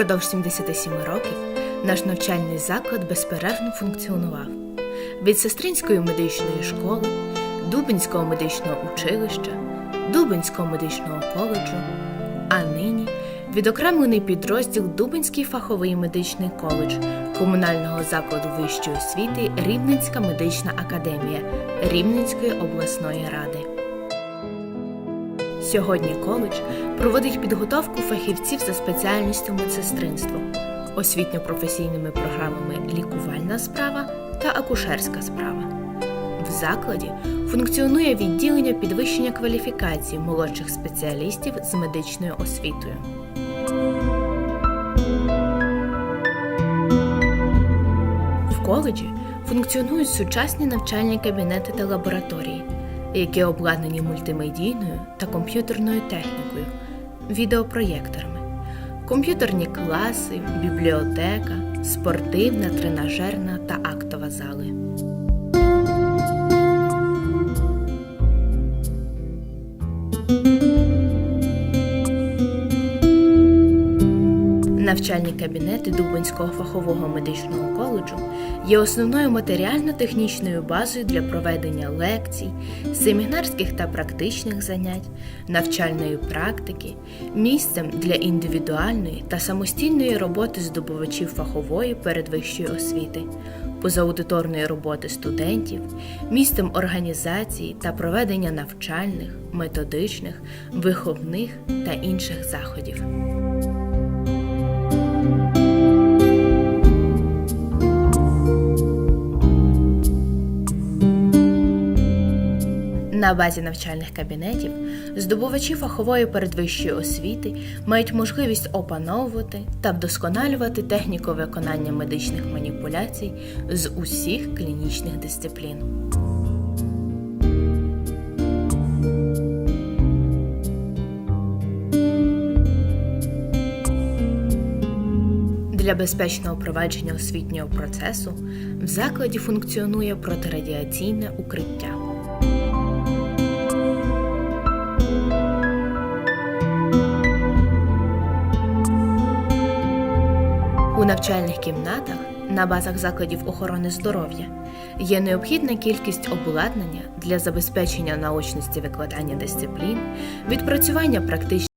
Упродовж 77 років наш навчальний заклад безперервно функціонував. Від сестринської медичної школи, Дубинського медичного училища, Дубинського медичного коледжу, а нині відокремлений підрозділ Дубинський фаховий медичний коледж комунального закладу вищої освіти Рівненська медична академія Рівненської обласної ради. Сьогодні коледж проводить підготовку фахівців за спеціальністю медсестринство, освітньо-професійними програмами лікувальна справа та акушерська справа. В закладі функціонує відділення підвищення кваліфікації молодших спеціалістів з медичною освітою. В коледжі функціонують сучасні навчальні кабінети та лабораторії, які обладнані мультимедійною та комп'ютерною технікою, відеопроєкторами, комп'ютерні класи, бібліотека, спортивна, тренажерна та актова зали. Навчальні кабінети Дубинського фахового медичного коледжу є основною матеріально-технічною базою для проведення лекцій, семінарських та практичних занять, навчальної практики, місцем для індивідуальної та самостійної роботи здобувачів фахової передвищої освіти, позаудиторної роботи студентів, місцем організації та проведення навчальних, методичних, виховних та інших заходів. На базі навчальних кабінетів здобувачі фахової передвищої освіти мають можливість опановувати та вдосконалювати техніку виконання медичних маніпуляцій з усіх клінічних дисциплін. Для безпечного провадження освітнього процесу в закладі функціонує протирадіаційне укриття. У навчальних кімнатах на базах закладів охорони здоров'я є необхідна кількість обладнання для забезпечення наочності викладання дисциплін, відпрацювання практичних